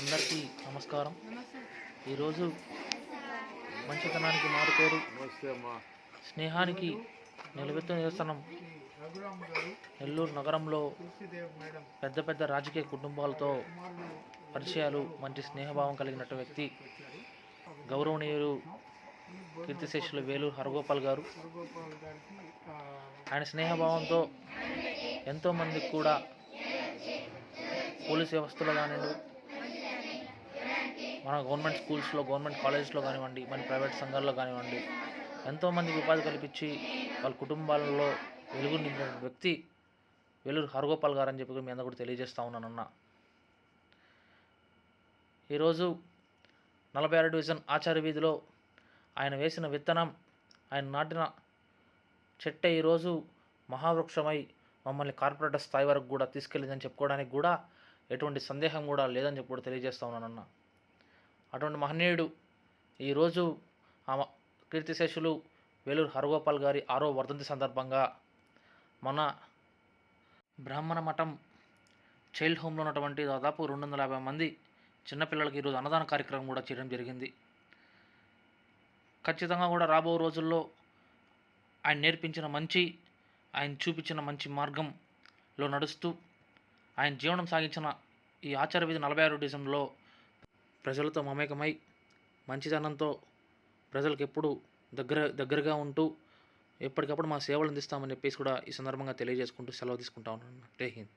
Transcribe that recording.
అందరికీ నమస్కారం. ఈరోజు మంచితనానికి మారు పేరు స్నేహానికి నిలబెత్తు నిరసనం నెల్లూరు నగరంలో పెద్ద పెద్ద రాజకీయ కుటుంబాలతో పరిచయాలు మంచి స్నేహభావం కలిగినట్టు వ్యక్తి గౌరవనీయులు కీర్తిశేషులు వేలూరు హరగోపాల్ గారు. ఆయన స్నేహభావంతో ఎంతోమందికి కూడా పోలీస్ వ్యవస్థలో కానివ్వండి మన గవర్నమెంట్ స్కూల్స్లో గవర్నమెంట్ కాలేజెస్లో కానివ్వండి మన ప్రైవేట్ సంఘాల్లో కానివ్వండి ఎంతోమందికి ఉపాధి కల్పించి వాళ్ళ కుటుంబాలలో వెలుగు నింపిన వ్యక్తి వేలూరు హరగోపాల్ గారు అని చెప్పి మీ అందరూ కూడా తెలియజేస్తా ఉన్నానన్న ఈరోజు నలభై ఆరు డివిజన్ ఆచార్య వీధిలో ఆయన వేసిన విత్తనం ఆయన నాటిన చెట్టే ఈరోజు మహావృక్షమై మమ్మల్ని కార్పొరేటర్ స్థాయి వరకు కూడా తీసుకెళ్ళిందని చెప్పుకోవడానికి కూడా ఎటువంటి సందేహం కూడా లేదని చెప్పి కూడా తెలియజేస్తా ఉన్నానన్నా అటువంటి మహనీయుడు ఈరోజు ఆ కీర్తిశేషులు వేలూరు హరగోపాల్ గారి ఆరో వర్ధంతి సందర్భంగా మన బ్రాహ్మణ మఠం చైల్డ్ హోమ్లో ఉన్నటువంటి దాదాపు రెండు వందల యాభై మంది చిన్నపిల్లలకి ఈరోజు అన్నదాన కార్యక్రమం కూడా చేయడం జరిగింది. ఖచ్చితంగా కూడా రాబో రోజుల్లో ఆయన నేర్పించిన మంచి ఆయన చూపించిన మంచి మార్గంలో నడుస్తూ ఆయన జీవనం సాగించిన ఈ ఆచార విధి నలభై ఆరు డివిజన్లో ప్రజలతో మమేకమై మంచితనంతో ప్రజలకు ఎప్పుడు దగ్గర దగ్గరగా ఉంటూ ఎప్పటికప్పుడు మా సేవలు అందిస్తామని చెప్పేసి కూడా ఈ సందర్భంగా తెలియజేసుకుంటూ సెలవు తీసుకుంటా ఉన్నాను. జై హింద్.